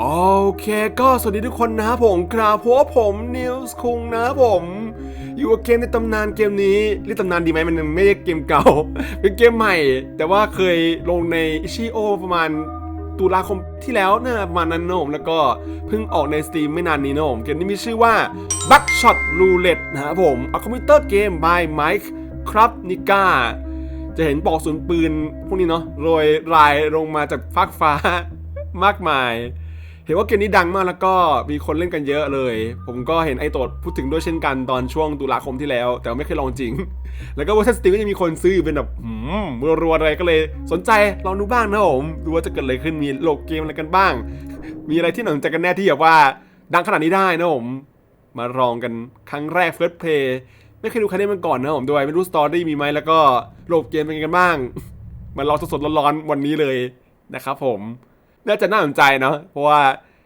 โอเคก็สวัสดีทุกคนนะครับผมครับพราะว่าผมนิวส์คุงนะครับผม อยู่กับเกมในตำนานเกมนี้เรียกตำนานดีไหมมันไม่ใช่เกมเก่า เป็นเกมใหม่ แต่ว่าเคยลงในอิชิโอประมาณตุลาคมที่แล้วนะประมาณนั้นนะผมแล้วก็เพิ่งออกในสตรีมไม่นานนี้นะผมเกมนี้มีชื่อว่า Buckshot Roulette นะครับผมเอาคอมพิวเตอร์เกม by Mike ครับนิก้าจะเห็นปอกกระสุนปืนพวกนี้เนาะโรยรายลงมาจากฟากฟ้ามากมาย เห็นว่าเกมนี้ดังมากแล้วก็มีคนเล่นกันเยอะเลย ผมก็เห็นไอโตดพูดถึงด้วยเช่นกันตอนช่วงตุลาคมที่แล้ว แต่ไม่เคยลองจริง แล้วก็เวอร์ชันสตรีมก็จะมีคนซื้อเป็นแบบหืมรัวๆอะไรก็เลย สนใจลองดูบ้างนะผมดูว่าจะเกิดอะไรขึ้นมีโลกเกมอะไรกันบ้าง มีอะไรที่หนังใจกันแน่ที่แบบว่า ดังขนาดนี้ได้นะผมมาลองกันครั้งแรก First Play ไม่เคยดูใครเล่นมันก่อนนะผมด้วยไม่รู้สตอรี่มีไหมแล้วก็โลกเกมเป็นไงกันบ้างมาลองสดๆร้อนๆวันนี้เลยนะครับผม น่าจะน่าสนใจเนาะเพราะว่า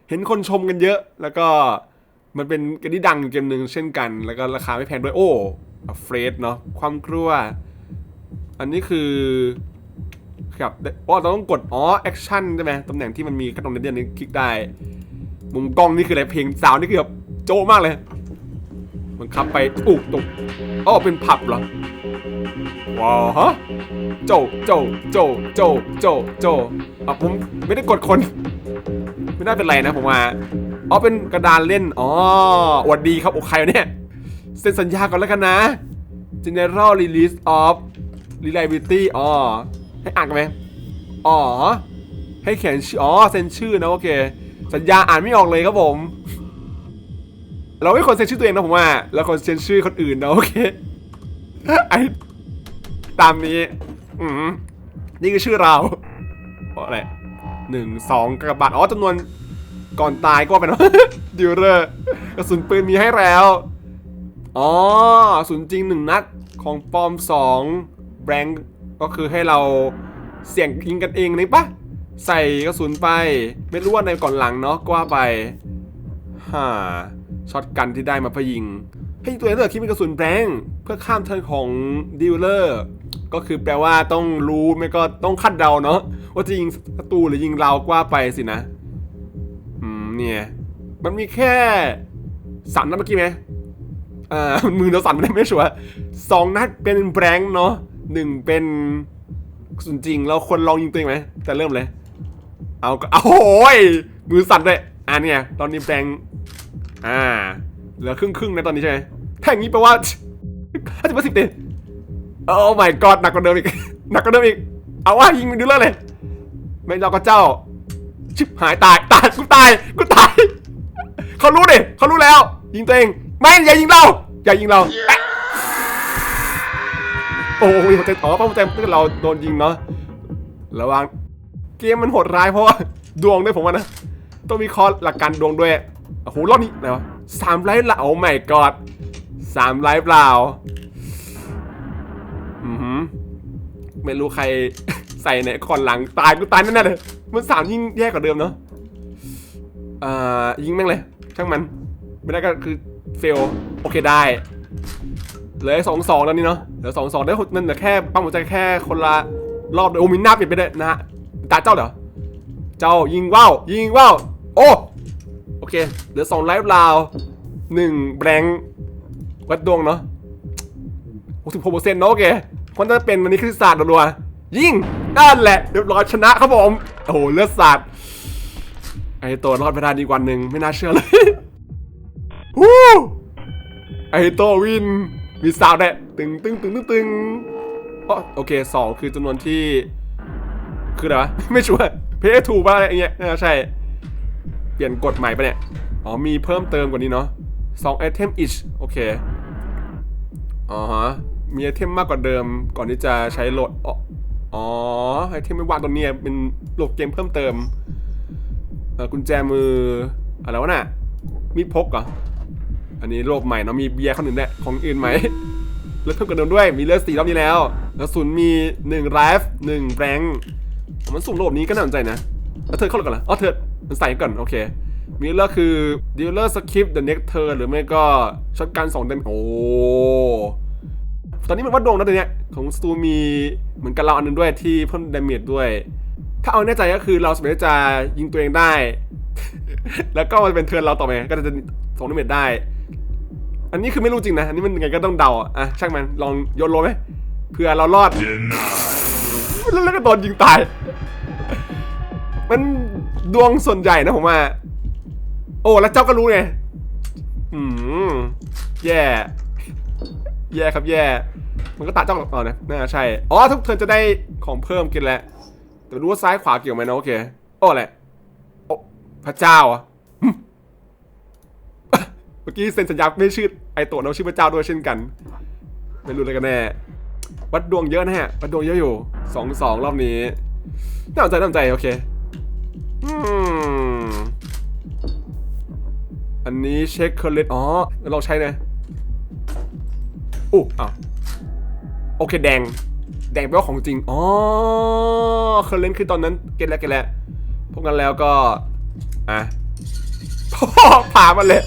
เห็นคนชมกันเยอะ แล้วก็มันเป็นเกมที่ดังเกมหนึ่งเช่นกัน แล้วก็ราคาไม่แพงด้วยโอ้เฟรดเนาะความกลัว อันนี้คือครับอ๋อเราต้องกดอ๋อแอคชั่นใช่ไหมตำแหน่งที่มันมีกระดองเด่นนี้คลิกได้ มุมกล้องนี่คืออะไรเพลงสาวนี่คือแบบโจ้มากเลยมันขับไปอุกตุกอ๋อเป็นผับเหรอว้าวฮะ โจโจโจโจโจโจอะผมไม่ได้กดคน ไม่น่าเป็นไรนะผมว่าอ๋อเป็นกระดานเล่นอ๋อหวัดดีครับโอใครเนี่ยเซ็นสัญญาก่อนแล้วกันนะ General Release of Reliability อ๋อให้อ่านกันไหมอ๋อ ให้เขียนชื่ออ๋อเซ็นชื่อนะโอเค สัญญาอ่านไม่ออกเลยครับผม เราไม่ควรเซ็นชื่อตัวเองนะผมว่าเราควรเซ็นชื่อคนอื่นนะโอเคไอตามนี้ อืมนี่คือชื่อเราเพราะอะไรหนึ่งสองกระบาดอ๋อจำนวนก่อนตายก็เป็นดิวเรอร์กระสุนปืนมีให้แล้ว อ๋อกระสุนจริงหนึ่งนัดของปอมสองแบงก์ก็คือให้เราเสี่ยงยิงกันเองนี่ปะใส่กระสุนไป ไม่รู้ว่าในก่อนหลังเนาะก็ว่าไปฮ่าช็อตกันที่ได้มาพยิงให้ยิงตัวเองเถอะคิดเป็นกระสุนแบงก์เพื่อข้ามเทิร์นของดีลเลอร์ ก็คือแปลว่าต้องรู้ไม่ก็ต้องคาดเดาเนาะว่าจะยิงศัตรูหรือยิงเราก็ว่าไปสินะ อืมเนี่ยมันมีแค่สามนัดเมื่อกี้ไหมอ่ามือเราสั่นไม่ได้ไม่ชัวร์สองนัดเป็นแบงค์เนาะหนึ่งเป็นสุนจริงเราควรลองยิงตัวเองไหมแต่เริ่มเลย เอาก็เอาโอ้ยมือสั่นด้วยอ่าเนี่ยตอนนี้แบงค์อ่าเหลือครึ่งครึ่งนะตอนนี้ใช่ไหมถ้าอย่างนี้แปลว่าห้าสิบสิบเต็ โอ้ my god หนักกว่าเดิมอีก หนักกว่าเดิมอีก เอาว่ายิงมันดูเลยเลยไม่เราก็เจ้า ชิบหายตายตายกูตายกูตาย เขารู้ดิเขารู้แล้ว ยิงตัวเอง ไม่อย่ายิงเรา อย่ายิงเรา โอ้โหมีหัวใจอ๋อป้าหัวใจเพื่อนเราโดนยิงเนาะ ระวัง เกมมันโหดร้ายเพราะว่าดวงด้วยผมว่านะ ต้องมีคอหลักการดวงด้วย โอ้โหรอบนี้ไหนวะสามไลฟ์ละโอ้ไม่กอดสามไลฟ์เปล่า ไม่รู้ใคร ใส่ในคอนหลังตายกูตายแน่ๆเลย มันสามยิ่งแย่กว่าเดิมเนาะอ่ายิงแม่งเลย ช่างมัน ไม่ได้ก็คือเฟลโอเคได้เหลือสองสองแล้วนี่เนาะเหลือสองสองได้นั่นแต่แค่ปั๊มหัวใจแค่คนละรอบเดียวโอ้มีหน้าเปลี่ยนไปเลยนะฮะตาเจ้าเหรอเจ้ายิงว่าวยิงว่าวโอ้โอเคเหลือสองไลฟ์ลาวหนึ่งแบงค์วัดดวงเนาะหกสิบหกเปอร์เซ็นต์เนาะโอเค คนจะเป็นวันนี้คือศาสตร์รัวๆยิ่งนั่นแหละเรียบร้อยชนะครับผมโอ้โหเลือดสาดไอตัวรอดไปได้ดีกวันหนึ่งไม่น่าเชื่อเลยฮู้ไอตัววินมีสาวแดะตึงตึงตึงตึงตึงอ๋อโอเคสองคือจำนวนที่ คืออะไรวะ ไม่ชัวร์เพย์ถูกป่ะอะไรอย่างเงี้ยใช่ เปลี่ยนกฎใหม่ปะเนี่ย อ๋อ มีเพิ่มเติมกว่านี้เนาะสองไอเทม each โอเค อ๋อฮะ มีไอเทมมากกว่าเดิม ก่อนที่จะใช้โหลด อ๋อไอเทมไม่วางตรงนี้เป็นโหลดเกมเพิ่มเติมกุญแจมืออะไรวะน่ะ มีพกเหรอ อันนี้โลกใหม่เนาะมีเบียร์คนอื่นแหละของอื่นไหมเลือดเพิ่มกระเดิมด้วย มีเลือดสี่รอบนี้แล้วกระสุนมีหนึ่งไลฟ์หนึ่งแบงค์มันสุ่มโลบนี้ก็น่าสนใจนะแล้วเธอเข้าเลยก่อนเหรออ๋อเธอมันใส่ก่อนโอเค มีเลือดคือ dealer skip the next turn หรือไม่ก็ช็อตการสองเดมโอ้ ตอนนี้มันวัดดวงนะตัวเนี้ยของสตูมีเหมือนกับเราอันหนึงด้วยที่เพิ่มดาเมจด้วย ถ้าเอาแน่ใจก็คือเราสามารถจะยิงตัวเองได้ แล้วก็มันเป็นเทิร์นเราต่อไปก็จะส่งดาเมจได้ อันนี้คือไม่รู้จริงนะ อันนี้มันยังไงก็ต้องเดาอะอะช่างมันลองโยนโลไหมเผื่อเรารอดแล้วแล้วก็โดนยิงตาย มันดวงส่วนใหญ่นะผมว่า โอ้แล้วเจ้าก็รู้ไงอืมแย่ แย่ครับแย่ มันก็ตัดจ้องอ๋อนะน่าใช่ อ๋อทุกเทิร์นจะได้ของเพิ่มกินแหละ แต่รู้ว่าซ้ายขวาเกี่ยวไหมนะโอเค โอ้แหละโอ้พระเจ้าอะเมื่อกี้เซ็นสัญญาไม่ชื่อไอโตะนะชื่อพระเจ้าด้วยเช่นกัน ไม่รู้เลยกันแน่ วัดดวงเยอะนะฮะ วัดดวงเยอะอยู่สองสองรอบนี้น่าสนใจน่าสนใจโอเคอันนี้เช็คเคอร์เรนอ๋อลองใช้นะ อู้อ้าวโอเคแดง แดงแปลว่าของจริง อ๋อเคอร์เรนคือตอนนั้นเก็ตแล้วเก็ตแล้วพวกนั้นแล้วก็ อะผ่ามันเลย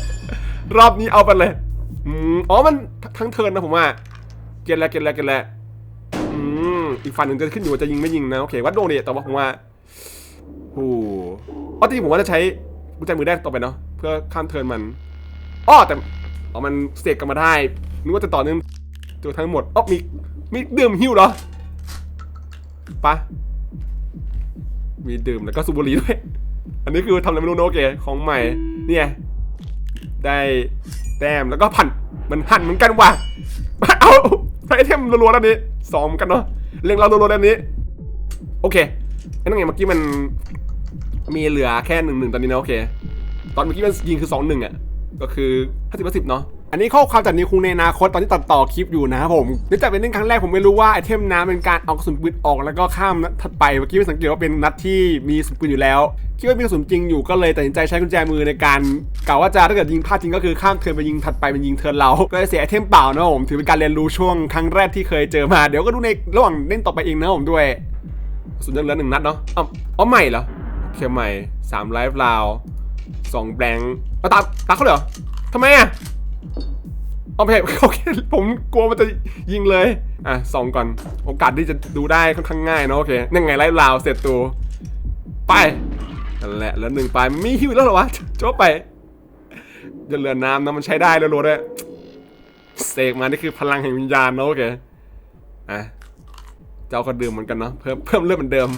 รอบนี้เอาไปเลยอืมอ๋อมันทั้งเทินนะผมว่า เก็ตแล้วเก็ตแล้วเก็ตแล้วอืมอีกฝั่งหนึ่งจะขึ้นอยู่ว่าจะยิงไม่ยิงนะ โอเควัดดวงเนี่ยแต่ว่าผมว่าโอ้อ๋อที่ผมว่าจะใช้กุญแจมือแรกต่อไปเนาะเพื่อข้ามเทินมันอ้อแต่อ๋อมันเสกกันมาได้ นึกว่าจะต่อเนื่องตัวทั้งหมดอ๋อมีมีดื่มหิ้วเหรอปะมีดื่มแล้วก็สูบบุหรี่ด้วย อันนี้คือทำอะไรไม่รู้โอเคของใหม่ เนี่ย ได้แต้มแล้วก็พันมันหันเหมือนกันว่ะ เอาไอเทมรัวๆแล้วนี้สองเหมือนกันเนาะเล็งเรารัวๆแล้วนี้ โอเคไอ้นั่นไงเมื่อกี้มันมีเหลือแค่หนึ่งหนึ่งตอนนี้นะโอเค ตอนเมื่อกี้มันยิงคือสองหนึ่งอะ ก็คือห้าสิบห้าสิบเนาะ อันนี้ข้อความจากนิวคุงในอนาคตตอนที่ตัดต่อคลิปอยู่นะครับผมเนื่องจากเป็นเล่นครั้งแรกผมไม่รู้ว่าไอเทมน้ำเป็นการเอากระสุนปืนออกแล้วก็ข้ามนัดถัดไปเมื่อกี้ไม่สังเกตว่าเป็นนัดที่มีกระสุนปืนอยู่แล้วคิดว่ามีกระสุนจริงอยู่ก็เลยตัดสินใจใช้กุญแจมือในการกล่าวว่าจะถ้าเกิดยิงพลาดจริงก็คือข้ามเทิร์นไปยิงถัดไปเป็นยิงเทิร์นเรา ก็เลยเสียไอเทมเปล่านะผมถือเป็นการเรียนรู้ช่วงครั้งแรกที่เคยเจอมาเดี๋ยวก็ดูในระหว่างเล่นต่อไปเองนะผมด้วยกระสุนยังเหลือหนึ่งนัดเนาะอ๋อใหม่เหรอโอเคใหม่สามไลฟ์ลาวสองแบงค์เอาตาตาเขาเลยเหรอทำไมอะ เอาไปโอเคผมกลัวมันจะยิงเลย อะส่องก่อน โอกาสที่จะดูได้ค่อนข้างง่ายเนอะโอเคนั่นไงไล่ลาวเสร็จตัวไปนั่นแหละแล้วหนึ่งไปมีฮิวแล้วเหรอวะจบไปจะเรือน้ำนะมันใช้ได้แล้วรัวด้วยเสกมานี่คือพลังแห่งวิญญาณเนอะโอเคอะเจ้าก็ดื่มเหมือนกันเนาะเพิ่มเพิ่มเลือดเหมือนเดิม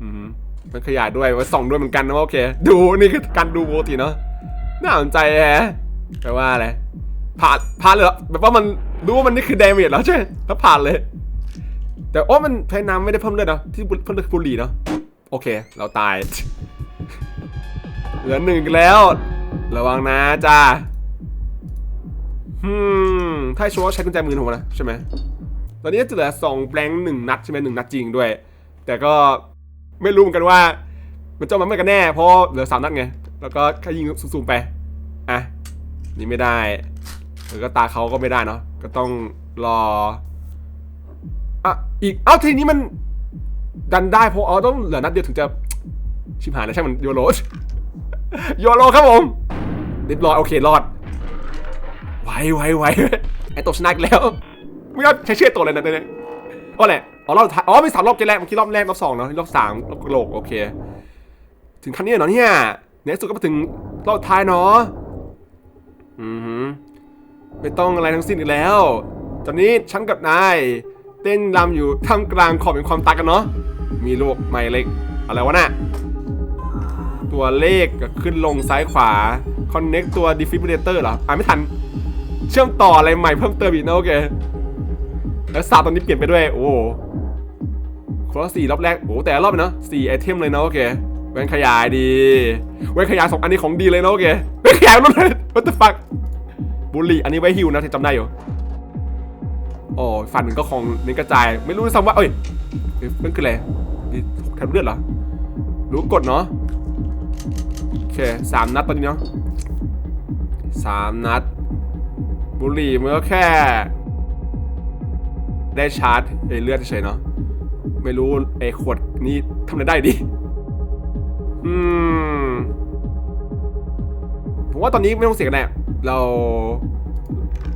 อืมมันขยายด้วยไว้ส่องด้วยเหมือนกันนะโอเค ดูนี่คือการดูปกติเนาะน่าสนใจแฮะ แปลว่าอะไรผ่านผ่านเลยเหรอแบบว่ามันรู้ว่ามันนี่คือดาเมจแล้วใช่ไหมแล้วผ่านเลย แต่โอ้มันใช้น้ำไม่ได้เพิ่มเลือดเนาะที่เพิ่มเลือดคือบุหรี่เนาะโอเค เราตาย เหลือหนึ่งแล้ว ระวังนะจ้าฮึมถ้าให้ชัวร์ใช้กุญแจมือผมนะใช่ไหมตอนนี้จะเหลือสองแบงค์หนึ่งนัดใช่ไหมหนึ่งนัดจริงด้วย แต่ก็ไม่รู้เหมือนกันว่า มันจะมาเมื่อกันแน่เพราะเหลือสามนัดไง แล้วก็แค่ยิงสูงๆไป อะ นี่ไม่ได้หรือก็ตาเขาก็ไม่ได้เนาะก็ต้องรออะอีกเอ้าทีนี้มันดันได้เพราะเอาต้องเหลือนัดเดียวถึงจะชิบหายแล้วใช่มันโยโรโยโรครับผมเรียบร้อยโอเครอดไวไวไวไอตัวชนะอีกแล้วไม่ก็ใช้เชื่อตัวเลยนะเนี่ยอ๋อแหละอ๋อรอบท้ายอ๋อมีสามรอบเกมแรกเมื่อกี้รอบแรกรอบสองเนาะรอบสามรอบโลกโอเค ถึงขั้นนี้เหรอเนี่ยในที่สุดก็มาถึงรอบท้ายเนาะ อือหือไม่ต้องอะไรทั้งสิ้นอีกแล้ว ตอนนี้ฉันกับนาย เต้นรำอยู่ท่ามกลางขอบเป็นความตายกันเนาะ มีโลกใหม่เล็ก อะไรวะน่ะ ตัวเลขก็ขึ้นลงซ้ายขวา connect ตัว defibrillator เหรอ อ่านไม่ทัน เชื่อมต่ออะไรใหม่เพิ่มเติมอีกนะโอเค แล้วสาตอนนี้เปลี่ยนไปด้วย โอ้โหคนละสี่รอบแรก โอ้แต่รอบเนาะสี่ไอเทมเลยนะโอเค เว้นขยายดีเว้นขยายสองอันนี้ของดีเลยนะโอเคเว้นขยายรุ่นเลย what the fuck บุหรี่อันนี้ไว้ฮิวนะที่จำได้อยู่อ้ยฟันมันก็คงเน้นกระจาย ไม่รู้ด้วยซ้ำว่าเอ้ยเอ้ยมันคืออะไรมีหกแถบเลือดเหรอรู้กดเนาะโอเคสามนัดตอนนี้เนาะสามนัด บุหรี่มันก็แค่ ได้ชาร์จไอ้เลือดเฉยเนาะไม่รู้ไอ้ขวดนี้ทำอะไรได้ดิ อืม ผมว่าตอนนี้ไม่ต้องเสียกันแน่เรา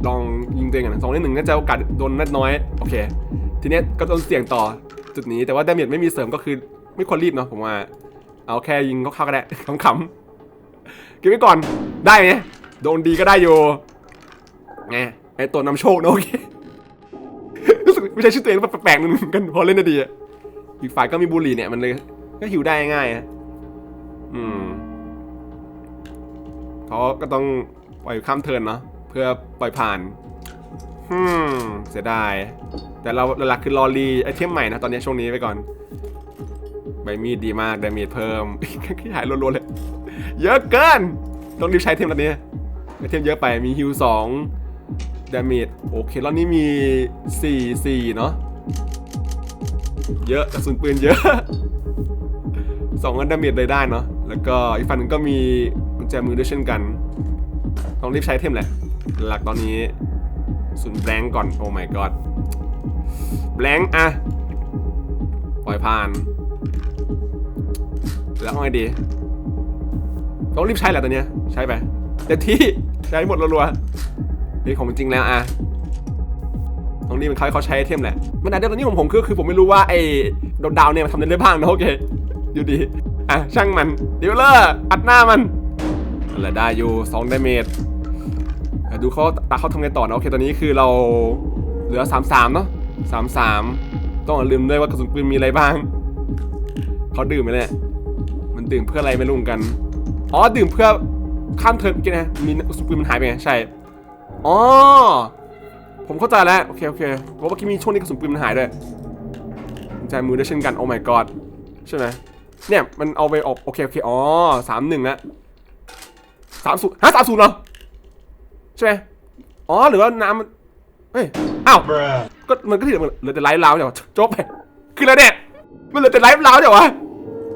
ลองยิงตัวเองกันสองในหนึ่งน่าจะโอกาสโดนนัดน้อย โอเค ทีเนี้ยก็ต้องเสี่ยงต่อจุดนี้แต่ว่าดาเมจไม่มีเสริมก็คือไม่ควรรีบเนาะผมว่า เอาแค่ยิงเข้าๆก็ได้ขำๆเก็บไว้ก่อนได้ไหมโดนดีก็ได้อยู่ไงไอตัวนำโชคนะโอเครู้สึกไม่ใช่ชื่อตัวเองแล้วแปลกๆนึงกันพอเล่นได้ดีอะอีกฝ่ายก็มีบุหรี่เนี่ยมันเลยก็หิวได้ง่ายอะ อืมเขาก็ต้องปล่อยข้ามเทินเนาะเพื่อปล่อยผ่านฮึมเสียดาย แต่เราหลักคือรอรีไอเทมใหม่นะตอนนี้ช่วงนี้ไปก่อน ใบมีดดีมากดาเมจเพิ่มขยายรัวๆเลย เยอะเกิน ต้องรีบใช้เทมตอนนี้ไอเทมเยอะไปมีฮิวสองดาเมจโอเครอบนี้มี 4 4 เนาะเยอะกระสุนปืนเยอะสองอันดาเมจเลยได้เนาะ แล้วก็อีกฝั่งหนึ่งก็มีกุญแจมือด้วยเช่นกัน ต้องรีบใช้เทมแหละ หลักตอนนี้ศูนย์แบงก่อน โอ้ my god แบงอะปล่อยผ่าน แล้วเอาไงดี ต้องรีบใช้แหละตอนเนี้ย ใช้ไปเต็มที่ใช้หมดรัวๆนี่ของจริงแล้วอะตรงนี้มันเขาให้เขาใช้ไอเทมแหละ มันอาจจะตอนนี้ของผมคือคือผมไม่รู้ว่าไอ้ดาวเนี่ยมันทำได้บ้างนะโอเค อยู่ดี อะช่างมันดิวเลอร์อัดหน้ามันอะไรได้อยู่2ดาเมจดูเขาตาเขาทำไงต่อนะโอเคตอนนี้คือเราเหลือ 3-3 เนาะ3-3 ต้องลืมด้วยว่ากระสุนปืนมีอะไรบ้าง เขาดื่มไหมเนี่ยมันดื่มเพื่ออะไรไม่รู้กัน อ๋อดื่มเพื่อข้ามเทิร์นเมื่อกี้นะมีสุนปืนมันหายไปไงใช่ อ๋อ ผมเข้าใจแล้วโอเคโอเคเพราะว่าเมื่อกี้มีช่วงนี้กระสุนปืนมันหายด้วยกุญแจมือด้วยเช่นกันโอ้ my god ใช่ไหม เนี่ยมันเอาไปออกโอเคโอเคอ๋อสามหนึ่งละสามศูนย์ฮะสามศูนย์เหรอใช่ไหมอ๋อหรือว่าน้ำมันเฮ้ยอ้าวก็มันก็ถือมันเหลือแต่ไลฟ์ลาวเดี๋ยวจบไปคือแล้วเนี่ยมันเหลือแต่ไลฟ์ลาวเดี๋ยวะ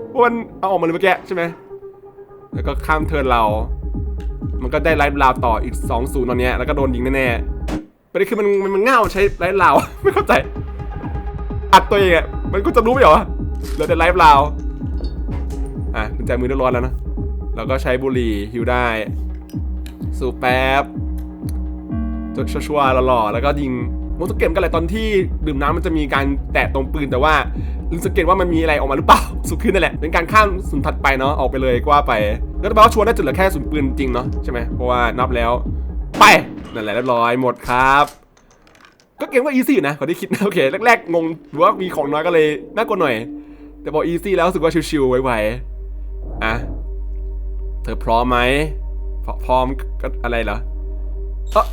เพราะมันเอาออกมาเลยเมื่อกี้ใช่ไหมแล้วก็ข้ามเทิร์นเรา มันก็ได้ไลฟ์ลาวต่ออีก2องศูนย์ตอนเนี้ยแล้วก็โดนยิงแน่ๆประเด็นคือมันมันมันเง่าใช้ไลฟ์ลาวไม่เข้าใจอัดตัวเองอะมันก็จะรู้ไม่เหรอเหลือแต่ไลฟ์ลาว อะกุญแจมือเรียบร้อยแล้วนะแล้วก็ใช้บุหรี่ฮิวได้ สูบแป๊บจดชัวร์ๆหล่อๆแล้วก็ยิงผมสเกตกันแหละตอนที่ดื่มน้ำมันจะมีการแตะตรงปืนแต่ว่าลืมสังเกตว่ามันมีอะไรออกมาหรือเปล่า สุดขึ้นนั่นแหละ เป็นการข้ามศูนถัดไปเนาะออกไปเลยก็ว่าไป ก็แปลว่าชัวร์ได้จุดเหลือแค่ศูนปืนจริงเนาะใช่ไหมเพราะว่านับแล้ว ไปนั่นแหละเรียบร้อยหมดครับ ก็เกมก็อีซี่อยู่นะกว่าที่คิดนะโอเคแรกๆงงหรือว่ามีของน้อยก็เลยน่ากลัวหน่อย แต่พออีซี่แล้วรู้สึกว่าชิวๆไวๆ เธอพร้อมไหมพรพร้อมก็อะไรเหรอเออ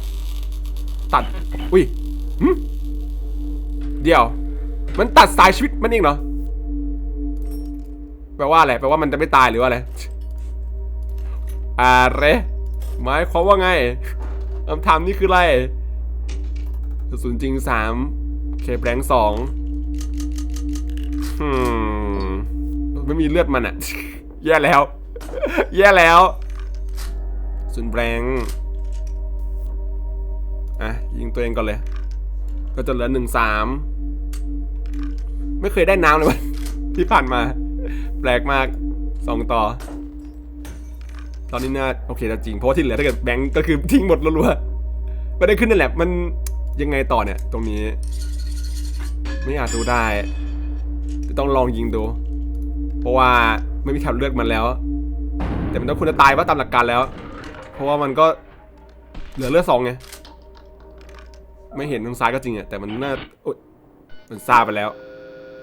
ตัด อุ้ยเดี๋ยว มันตัดสายชีวิตมันเองเหรอ แปลว่าอะไร แปลว่ามันจะไม่ตายหรือว่าอะไร อะไรหมายความว่าไงคำถามนี้คืออะไรกระสุนจริงสามเคแบงสองอืมไม่มีเลือดมันอะแย่แล้ว แย่แล้วศูนแบงอะยิงตัวเองก่อนเลย ก็จะเหลือหนึ่งสามไม่เคยได้น้ำเลยวันที่ผ่านมา แปลกมากสองต่อ ตอนนี้น่าโอเคจะจริง เพราะว่าที่เหลือถ้าเกิดแบงก์ก็คือทิ้งหมดรัวๆไม่ได้ขึ้นนั่นแหละมันยังไงต่อเนี่ย ตรงนี้ ไม่อาจดูได้ จะต้องลองยิงดู เพราะว่าไม่มีทางเลือกมันแล้ว แต่มันต้องคุณจะตายว่าตามหลักการแล้ว เพราะว่ามันก็เหลือเลือดสองไง ไม่เห็นทางซ้ายก็จริงอะแต่มันน่าโอ๊ยมันซาไปแล้ว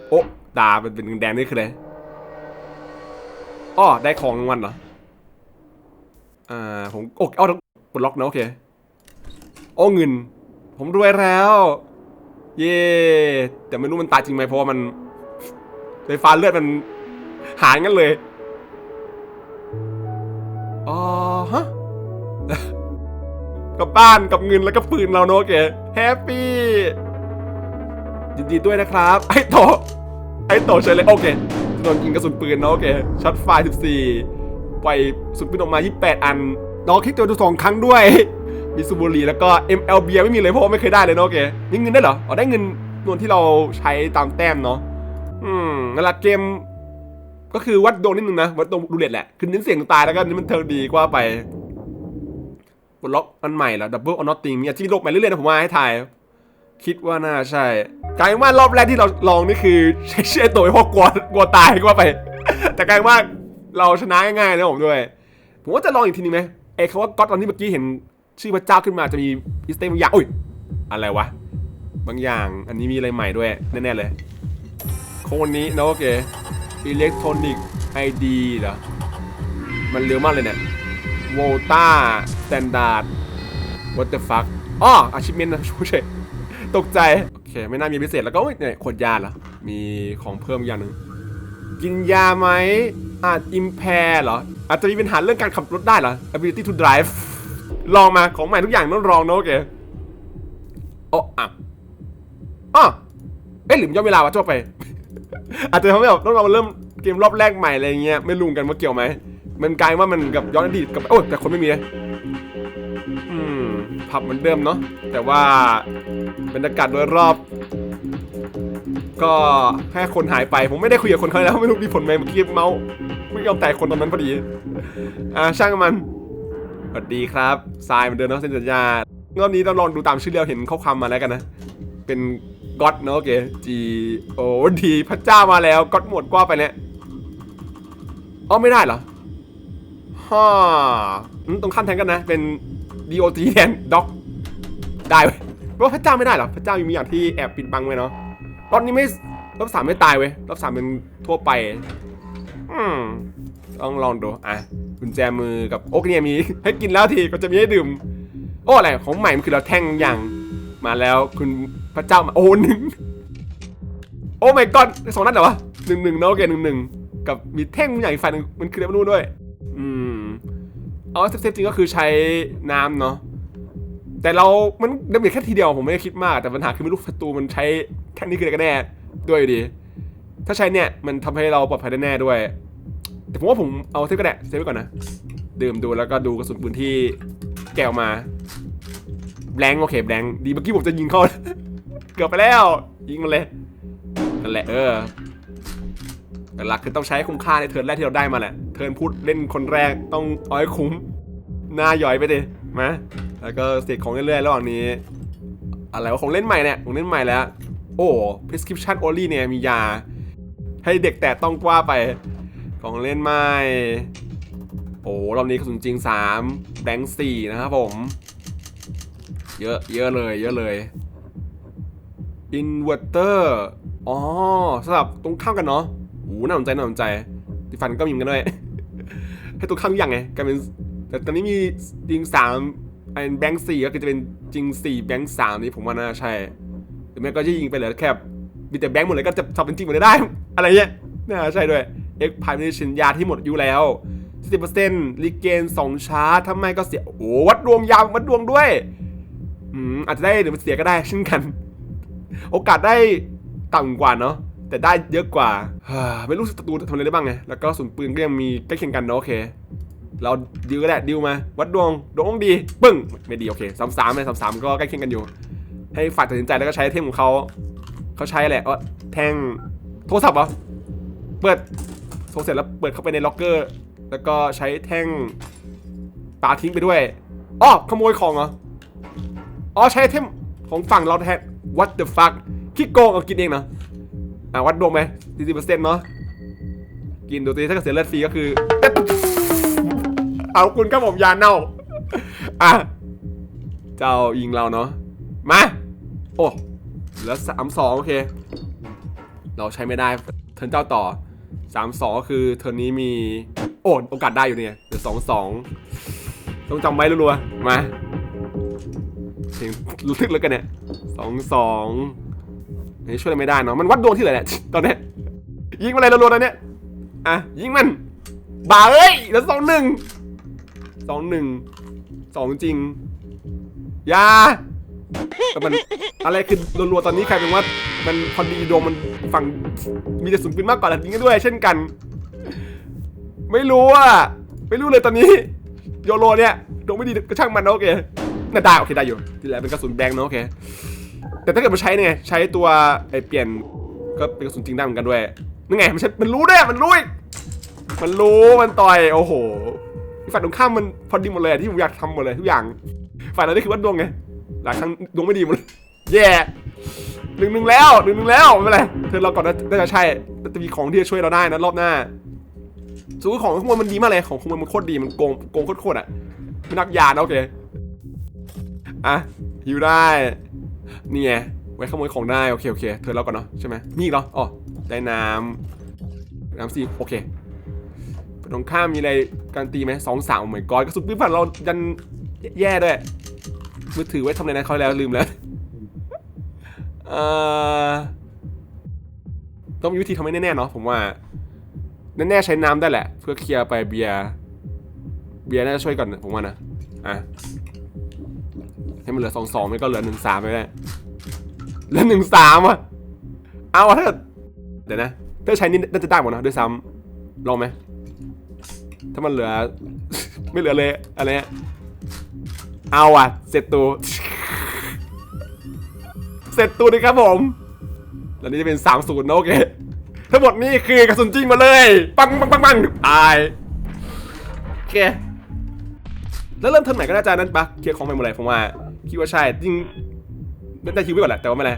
โอ้ดาเป็นเป็นแดงนี่คืออะไรอ้อได้ของรางวัลเหรอ อ่า ผมโอ้เอาต้องปลดล็อกนะโอเค โอ้เงิน ผมรวยแล้ว เย่แต่ไม่รู้มันตายจริงไหมเพราะว่ามันไฟฟ้าเลือดมันหายงั้นเลย อ๋อฮะ กับบ้านกับเงินแล้วก็ปืนเราเนอะโอเคแฮปปี้ยินดีด้วยนะครับ ไอ้โตไอ้โตเฉยเลยโอเคโดนยิงกระสุนปืนเนอะโอเคช็อตไฟ14ปล่อยสุนปืนออกมา 28 อันน้องคลิกตัวดูสองครั้งด้วย มีซูบูรีแล้วก็ ML เบียไม่มีเลยเพราะว่าไม่เคยได้เลยเนอะโอเคนี่เงินได้เหรออ๋อได้เงินนวนที่เราใช้ตามแต้มเนาะอืมนั่นแหละเกม ก็คือวัดดวงนิดนึงนะ วัดดวงรูเล็ตแหละ คือเน้นเสียงตายแล้วก็นี่มันเทิงดีกว่าไปปลดล็อกอันใหม่แล้ว Double or Nothing มีอาชีพโลกใหม่เรื่อยๆนะผมว่าให้ถ่าย คิดว่าน่าใช่กลายว่ารอบแรกที่เราลองนี่คือใช้เชื่อตัวไอ้พวกกลัวกลัวตายกว่าไป แต่กลายว่าเราชนะง่ายๆนะผมด้วย ผมว่าจะลองอีกทีนึงไหมไอ้คำว่าก็อตตอนที่เมื่อกี้เห็นชื่อพระเจ้าขึ้นมาจะมีอิสเตมบางอย่างอุ้ยอะไรวะบางอย่างอันนี้มีอะไรใหม่ด้วยแน่ๆเลยโคนนี้นะโอเค อิเล็กทรอนิกไอดีเหรอ มันเร็วมากเลยเนี่ยโวต้าสแตนดาร์ด what the fuck อ๋อ achievement นะช่วยเฉยตกใจ โอเค ไม่น่ามีพิเศษแล้วก็เนี่ยขวดยาเหรอ มีของเพิ่มอย่างหนึ่งกินยาไหมอาจ impair เหรอ อาจจะมีปัญหาเรื่องการขับรถได้เหรอ ability to drive ลองมาของใหม่ทุกอย่างต้องลองนะโอเคโอ้อะอ๋อเอ๊ะหรือมันย้อนเวลาวะจบไป อาจจะทำให้แบบต้องเราเริ่มเกมรอบแรกใหม่อะไรเงี้ยไม่รู้กันว่าเกี่ยวไหมมันกลายว่ามันกับย้อนอดีตกับโอ้แต่คนไม่มีเลยอืมผับเหมือนเดิมเนาะแต่ว่าบรรยากาศโดยรอบ ก็แค่คนหายไปผมไม่ได้คุยกับคนเขาแล้วไม่รู้มีผลไหมเมื่อกี้เมาส์ไม่ยอมแตะคนตอนนั้นพอดีอ่าช่างมันสวัสดีครับทรายเหมือนเดิมเนาะเซ็นสัญญารอบนี้ต้องลองดูตามชื่อเรียวเห็นข้อความมาแล้วกันนะ เป็น ก็อดเนาะโอเค G O D พระเจ้ามาแล้วก็อดหมดกว่าไปเนี่ยอ๋อไม่ได้เหรอฮ่าตรงขั้นแทนกันนะ เป็น D O T แทนด็อก ได้เว้ยเพราะว่าพระเจ้าไม่ได้เหรอพระเจ้ามีอย่างที่แอบปิดบังไว้เนาะรอบนี้ไม่รอบสามไม่ตายเว้ยรอบสามเป็นทั่วไปอืมต้องลองดูอะกุญแจมือกับโอ๊กเนี่ยมีให้กินแล้วทีก็จะมีให้ดื่ม โอ้อะไรของใหม่มันคือเราแท่งอย่างมาแล้วคุณ พระเจ้ามาโอ้หนึ่งโอ้ my god สองนัดเหรอวะหนึ่งหนึ่งเนาะโอเคหนึ่งหนึ่งกับมีแท่งใหญ่อีกฝ่ายหนึ่งมันคืออะไรไม่รู้ด้วย อืมเอาเซฟจริงก็คือใช้น้ำเนาะแต่เรา มันดาเมจแค่ทีเดียวผมไม่ได้คิดมาก แต่ปัญหาคือไม่รู้ศัตรูมันใช้แท่งนี้คืออะไรกันแน่ด้วยดี ถ้าใช้เนี่ยมันทำให้เราปลอดภัยได้แน่ด้วย แต่ผมว่าผมเอาเซฟก็ได้เซฟไว้ก่อนนะ ดื่มดูแล้วก็ดูกระสุนปืนที่แกะออกมาแบงโอเคแบงดีเมื่อกี้ผมจะยิงเขา กือบไปแล้ว ยิงมันเลยนั่นแหละเออแต่หลักคือต้องใช้คุ้มค่าในเทิร์นแรกที่เราได้มาแหละเทิร์นพูดเล่นคนแรกต้องอาให้คุ้มหน้าหย่อยไปดิมาแล้วก็เสกของเรื่อยๆระหว่างนี้ อะไรวะของเล่นใหม่เนี่ยของเล่นใหม่แล้ว โอ้ prescription only เนี่ยมียา ให้เด็กแต่ต้องกว่าไป ของเล่นใหม่ โอ้รอบนี้กระสุนจริง3แบงค์4นะครับผม เยอะเยอะเลย เยอะเลย อินเวอร์เตอร์อ๋อสำหรับตรงข้ามกันเนาะโอ้น่าสนใจน่าสนใจที่ฟันก็มีเหมือนกันด้วย ให้ตรงข้ามอย่างไงกลายเป็นแต่ตอนนี้มีจริงสามไอ้แบงค์สี่ก็คือจะเป็นจริงสี่แบงค์สามนี่ผมว่าน่าใช่หรือไม่ก็จะยิงไปเหลือแค่มีแต่แบงค์หมดเลยก็จะทำเป็นจริงหมดเลยได้ อะไรเงี้ยน่าใช่ด้วยเอ็กพายมิชินยาที่หมดอายุแล้ว10%ลิเกน2ชาร์จทำไมก็เสีย โอ้วัดดวงยาววัดดวงด้วย อืมอาจจะได้หรือมันเสียก็ได้เช่นกัน โอกาสได้ต่ำกว่าเนาะแต่ได้เยอะกว่าฮ่าไม่รู้ศัตรูทำอะไรได้บ้างไง แล้วก็ส่วนปืนก็ยังมีใกล้เคียงกันเนาะโอเค เราดิวก็ได้ดิวมา วัดดวงดวงดีปึ้งไม่ดีโอเคสามสามเลยสามสามก็ใกล้เคียงกันอยู่ ให้ฝ่ายตัดสินใจแล้วก็ใช้เทมของเขาเขาใช้แหละเออแท่งโทรศัพท์เหรอเปิดโทรเสร็จแล้วเปิดเข้าไปในล็อกเกอร์ แล้วก็ใช้แท่งปาทิ้งไปด้วยอ๋อขโมยของเหรออ๋อใช้เทม ของฝั่งเราแทน what the fuck ขี้โกงเอากินเองเนาะอะวัดดวงไหม40%เนาะกินดูสิถ้าเกิดเสียเลือดฟรีก็คือ เอาคุณครับผมยาเน่าอะเจ้ายิงเราเนาะมาโอ้แล้วสามสองโอเค เราใช้ไม่ได้เทินเจ้าต่อสามสองก็คือเทินนี้มีโอ้โอกาสได้อยู่เนี่ยเดี๋ยวสองสองต้องจำไว้รัวๆมา สียงรู้ทึกแล้วกันเนี่ยสองสองอันนี้ช่วยอะไรไม่ได้เนาะมันวัดดวงที่ไหนเนี่ยตอนเนี้ยยิงมาเลยรัวๆตอนเนี้ยอะยิงมันบ่าเอ้ยแล้วสองหนึ่งสองหนึ่งสองจริงยาแต่มันอะไรคือรัวๆตอนนี้ใครเป็นว่ามันพอดีดวงมันฝั่งมีแต่สุนปืนมากกว่าแต่จริงกันด้วย เช่นกัน ไม่รู้อะไม่รู้เลยตอนนี้ โยโรเนี่ยดวงไม่ดีก็ช่างมันโอเค น่าได้โอเคได้อยู่ที่แล้วเป็นกระสุนแบงค์เนอะโอเค แต่ถ้าเกิดมาใช้เนี่ยใช้ตัวไอเปลี่ยนก็เป็นกระสุนจริงได้เหมือนกันด้วยนี่ไงมันใช้มันรู้ด้วยมันรู้อีกมันรู้มันต่อยโอ้โหฝ่ายตรงข้ามมันพอดีหมดเลยที่ผมอยากทำหมดเลยทุกอย่างฝ่ายนั้นนี่คือว่าดวงไงหลายครั้งดวงไม่ดีหมดเลยแย่หนึ่งหนึ่งแล้วหนึ่งหนึ่งแล้วไม่เป็นไรเธอเราก่อนน่าจะใช่จะมีของที่จะช่วยเราได้นะรอบหน้าสูงของขโมยมันดีมากเลยของขโมยมันโคตรดีมันโกงโกงโคตรๆอะไม่นักยานะโอเค อะหิวได้นี่ไงไว้ขโมยของได้โอเคโอเคเธอเราก่อนเนาะใช่ไหมมีอีกเหรออ๋อได้น้ำน้ำซีโอเคตรงข้ามมีอะไรการตีไหมสองสามเหมือนก้อนกระสุนปืนผ่านเรายันแย่ด้วยมือถือไว้ทำอะไรนะเขาแล้วลืมแล้วเออต้องมีวิธีทำให้แน่ๆเนาะผมว่าแน่ๆใช้น้ำได้แหละ เพื่อเคลียร์ไปเบียร์เบียร์น่าจะช่วยก่อนผมว่านะอะ ให้มันเหลือสองสองไม่ก็เหลือหนึ่งสามไปได้เหลือหนึ่งสามอะเอาอะถ้าเดี๋ยวนะถ้าใช้นี่น่าจะได้หมดนะด้วยซ้ำลองไหมถ้ามันเหลือ ไม่เหลือเลยอะไรเงี้ยเอาอะเสร็จตัวเสร็จตัวดีครับผมแล้วนี่จะเป็น3ามศูนย์นะโอเคทั้งหมดนี่คือกระสุนจริงมาเลย ปังปังปังปังตายโอเคแล้วเริ่มเทิร์นไหนก็น่าจะนั้นปะเคลียร์ของไปหมดเลยผมว่า คิดว่าใช่จริงน่าจะคิวไว้ก่อนแหละแต่ว่าไม่เป็นไร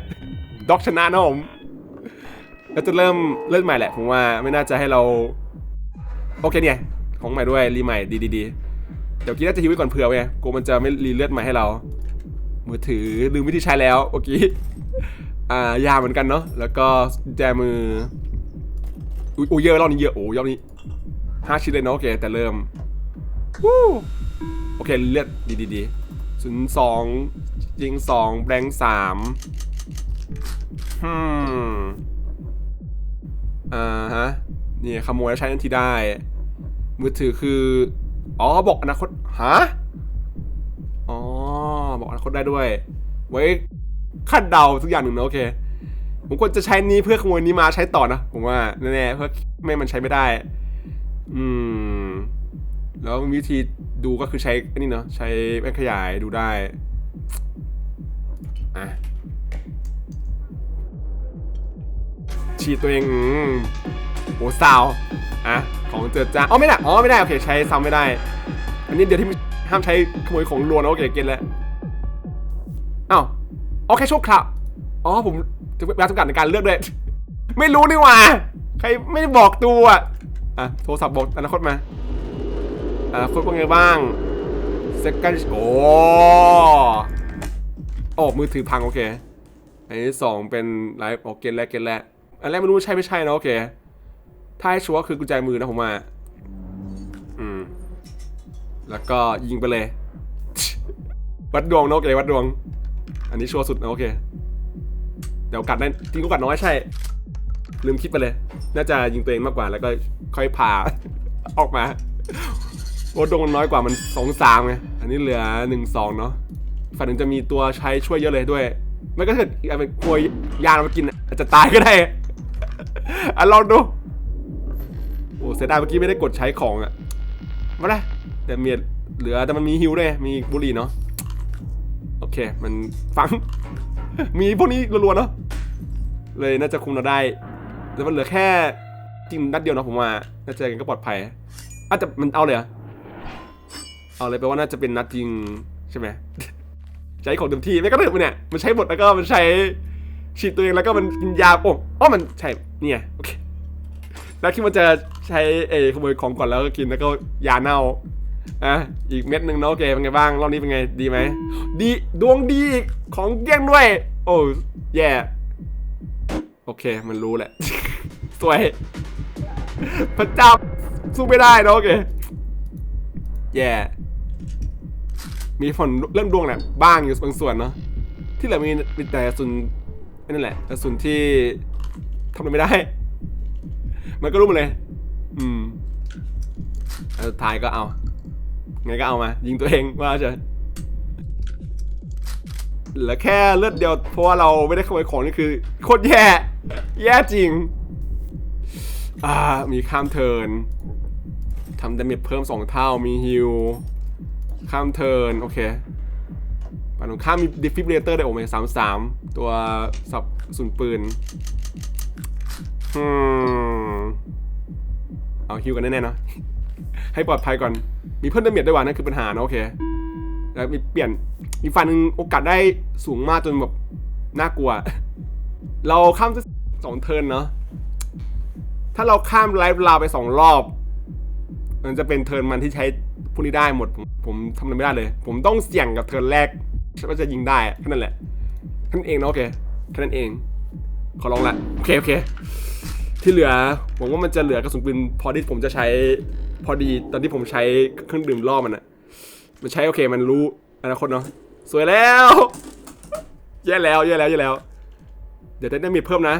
ด็อกชนะนะผมแล้วจะเริ่มเริ่มใหม่แหละผมว่าไม่น่าจะให้เรา โอเคเนี่ย ของใหม่ด้วยรีใหม่ดีดีดีเดี๋ยวกี้น่าจะฮิวไว้ก่อนเผื่อไว้กูมันจะไม่รีเลือดใหม่ให้เรา มือถือลืมวิธีใช้แล้วโอเคอ่ายาเหมือนกันเนาะแล้วก็แจมืออยโอ้เยอะรอบนี้เยอะโอ้ยรอบนี้ห้าชิ้นเลยเนาะโอเคแต่เริ่มโอเคเลือดดีดีดี ศูนย์สองยิงสองแบงค์สามฮึมอ่าฮะ นี่ขโมยแล้วใช้ทันทีได้ มือถือคือ อ๋อ บอกอนาคต ฮะ อ๋อ บอกอนาคตได้ด้วย ไว้คาดเดาทุกอย่างหนึ่งนะโอเค ผมควรจะใช้นี้เพื่อขโมยนี้มาใช้ต่อนะ ผมว่าแน่ๆเพื่อไม่มันใช้ไม่ได้ อืม แล้ววิธี ดูก็คือใช้อันนี้เนาะใช้แว่นขยายดูได้อะฉีดตัวเองอืมโหซาวอะของเจอจ้าอ๋อไม่ได้อ๋อไม่ได้โอเคใช้ซ้ำไม่ได้ อันนี้เดี๋ยวที่ห้ามใช้ขโมยของลวนะโอเคเก็ตแล้วอ้าวอ๋อแค่ชั่วคราวอ๋อผมถึงเวลาจำกัดในการเลือกด้วย ไม่รู้นี่หว่า ใครไม่บอกตัวอะอะโทรศัพท์บอกอนาคตมา อนาคตว่าไงบ้าง second โอ้โอ้มือถือพังโอเค อันที่สองเป็นไลฟ์โอเกนแล้วเกนแล้วอันแรกไม่รู้ใช่ไม่ใช่นะโอเค ถ้าให้ชัวร์คือกุญแจมือนะผมว่าอืม แล้วก็ยิงไปเลย วัดดวงนะโอเควัดดวง อันนี้ชัวร์สุดนะโอเค เดี๋ยวกัดได้จริงก็กัดน้อยใช่ ลืมคิดไปเลย น่าจะยิงตัวเองมากกว่าแล้วก็ค่อยพาออกมา วัดดงมันน้อยกว่ามันสองสามไง อันนี้เหลือหนึ่งสองเนาะฝั่งหนึ่งจะมีตัวใช้ช่วยเยอะเลยด้วยไม่ก็ถ้าเกิดเอาไปกลัวยามากินอาจจะตายก็ได้อะลองดู โอ้เสียดายเมื่อกี้ไม่ได้กดใช้ของอะมาได้แต่เมียเหลือแต่มันมีฮิวด้วยมีบุหรี่เนาะโอเค มันฟัง มีพวกนี้รัวๆเนาะเลยน่าจะคุมเราได้ แต่มันเหลือแค่จริงนัดเดียวเนาะผมว่าน่าจะกันก็ปลอดภัยอาจจะมันเอาเลยเหรอ เอาเลยแปลว่าน่าจะเป็นนัดจริงใช่ไหมใช้ของเต็มที่ไม่ก็เถิดมันเนี่ยมันใช้หมดแล้วก็มันใช้ฉีดตัวเองแล้วก็มันกินยาโอ้อ๋อมันใช่เนี่ยโอเคแล้วคิดว่าจะใช้เออขโมยของก่อนแล้วก็กินแล้วก็ยาเน่าอะอีกเม็ดหนึ่งเนาะโอเคเป็นไงบ้างรอบนี้เป็นไงดีไหมดีดวงดีอีกของเกี้ยงด้วย โอ้แย่โอเคมันรู้แหละสวยพระเจ้าสู้ไม่ได้เนอะโอเคแย่ มีผลเรื่องดวงแหละบ้างอยู่บางส่วนเนาะที่เหลือมีมีแต่กระสุนนั่นแหละกระสุนที่ทำอะไรไม่ได้ มันก็รู้หมาเลย อืมสุดท้ายก็เอาไงก็เอามา ยิงตัวเองว่าจะเหลือแค่เลือดเดียวเพราะว่าเราไม่ได้ขโมยของนี่คือโคตรแย่ แย่จริง อ่า มีข้ามเทินทำดาเมจเพิ่มสองเท่ามีฮิล ข้ามเทิร์นโอเคฝั่งตรงข้ามมีดิฟิบเลเตอร์ได้โอ้ไม่สามสามตัวสับสุนปืนอืมเอาฮิวกันแน่ๆเนาะให้ปลอดภัยก่อน มีเพิ่มดาเมจด้วยว่ะนั่นคือปัญหานะโอเคแล้วมีเปลี่ยนมีฟันหนึ่งโอกาสได้สูงมากจนแบบน่ากลัว เราข้ามสองเทิร์นเนาะถ้าเราข้ามไลฟ์ลาไปสองรอบ มันจะเป็นเทิร์นมันที่ใช้ พวกนี้ได้หมด ผมทำอะไรไม่ได้เลย ผมต้องเสี่ยงกับเทิร์นแรกว่าจะยิงได้แค่นั้นแหละแค่นั้นเองนะโอเคแค่นั้นเอง ขอลองละโอเคโอเค ที่เหลือผมว่ามันจะเหลือกระสุนปืนพอที่ผมจะใช้พอดีตอนที่ผมใช้เครื่องดื่มล่อมันอะมันใช้โอเคมันรู้อนาคตเนาะสวยแล้วแย่แล้วแย่แล้วแย่แล้ว เดี๋ยวได้มีเพิ่มนะ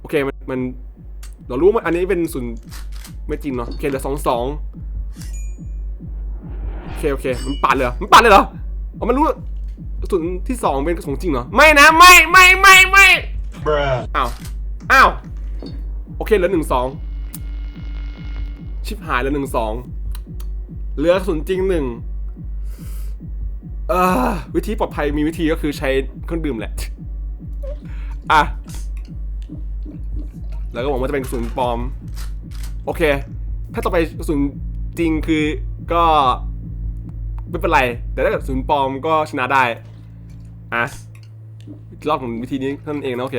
โอเคมันมันเรารู้ว่าอันนี้เป็นศูนย์ไม่จริงเนาะโอเคเหลือสองสอง เคโอเคมันปัดเลยเหรอมันปัดเลยเหรออ๋อมันรู้กระสุนที่สองเป็นกระสุนจริงเหรอไม่นะไม่ไม่ไม่ไม่ Bruh. อ้าวอ้าวโอเคเหลือหนึ่งสองชิบหายเหลือหนึ่งสองเหลือกระสุนจริงหนึ่งเอ่อวิธีปลอดภัยมีวิธีก็คือใช้เครื่องดื่มแหละอะแล้วก็หวังว่าจะเป็นกระสุนปลอม โอเค ถ้าต่อไปกระสุนจริงคือก็ ไม่เป็นไร แต่ถ้าเกิดกระสุนปลอมก็ชนะได้ อะรอบของวิธีนี้เท่านั้นเองนะโอเค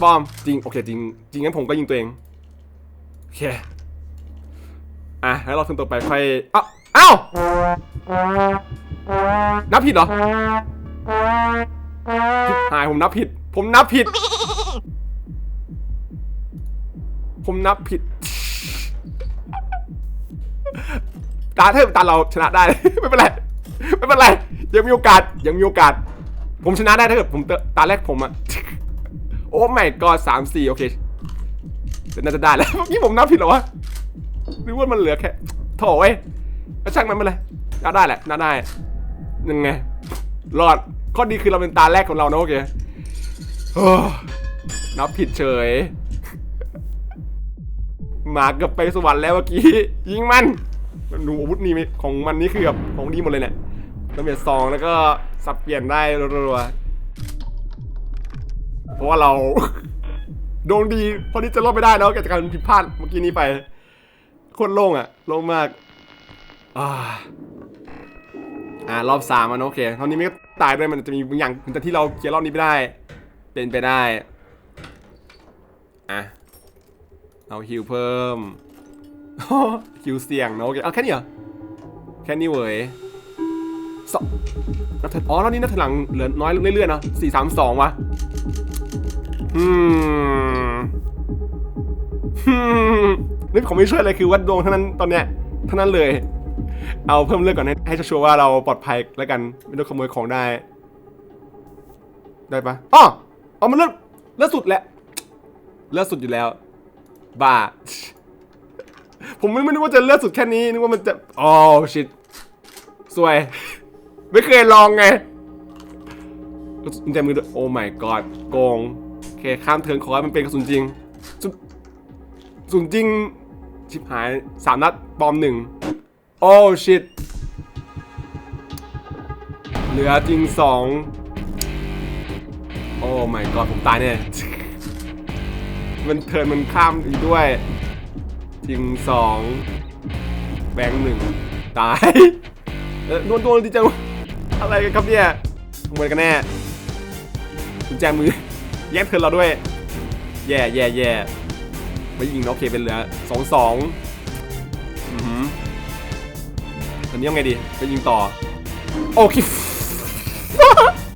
ปลอมจริงโอเคจริงจริงงั้นผมก็ยิงตัวเองโอเคอะแล้วเราขึ้นต่อไปค่อยเอ้าเอ้านับผิดเหรอหายผมนับผิด ผมนับผิด ผมนับผิด ตาถ้าตาเราชนะได้ ไม่เป็นไรไม่เป็นไรยังมีโอกาสยังมีโอกาส ผมชนะได้ถ้าเกิดผมตาแรกผมอะโอ้ไม่ก็สามสี่โอเคแต่น่าจะได้แล้วเมื่อกี้ผมนับผิดเหรอวะหรือว่ามันเหลือแค่โถเว้ยก็ช่างมันไปเลยน่าได้แหละน่าได้ยังไงรอดข้อดีคือเราเป็นตาแรกของเรานะโอเคโอ้นับผิดเฉยหมาเกือบไปสวรรค์แล้วเมื่อกี้ ยิงมัน ดูอาวุธนี่ของมันนี่คือแบบของดีหมดเลยเนี่ยระเบียดซองแล้วก็สับเปลี่ยนได้รัวๆเพราะว่าเรา โดนดีพอที่จะรอดไม่ได้แล้วจากการผิดพลาดเมื่อกี้นี้ไปโคตรโล่งอะโล่งมากอ่าอ่ารอบสามมันโอเคเท่านี้ไม่ตายด้วยมันจะมีบางอย่างแต่ที่เราเคลียร์รอบนี้ไม่ได้ เป็นไปได้ อะ เอาฮิวเพิ่ม ฮิวเสี่ยงเนอะโอเคเอาแค่นี้เหรอ แค่นี้เว้ยสองนับถอยอ๋อแล้วนี่นับถหลังเหลือน้อยเรื่อยๆนะสี่สามสองวะอืมฮึมนี่ผมไม่ช่วยอะไรคือวัดดวงเท่านั้นตอนเนี้ยเท่านั้นเลย เอาเพิ่มเลือดก่อนให้ให้ชัวร์ว่าเราปลอดภัยแล้วกัน ไม่ต้องขโมยของได้ ได้ปะอ๋อเอามันเลือดเลือดสุดแหละ เลือดสุดอยู่แล้ว บ้า ผมไม่ไม่นึกว่าจะเลือดสุดแค่นี้นึกว่ามันจะอ๋อชิตสวย ไม่เคยลองไงกุญแจมือด้วยโอ้ my god โกงโอเคข้ามเทิร์นคอร์มันเป็นกระสุนจริงสุนกระสุนจริง ชิบหายสามนัดปอมหนึ่งโอ้ชิตเหลือจริงสองโอ้ my god ผมตายแน่มันเทิร์นมันข้ามอีกด้วย ทิงสองแบงค์หนึ่งตายเออโดนโดนดีจังอะไรกันครับเนี่ยขโมยกันแน่กุญแจมือแย่งเทิร์นเราด้วย แย่แย่แย่ไม่ยิงนะโอเคเป็นเหลือสองสองอือหือตอนนี้ยังไงดีไปยิงต่อโอเค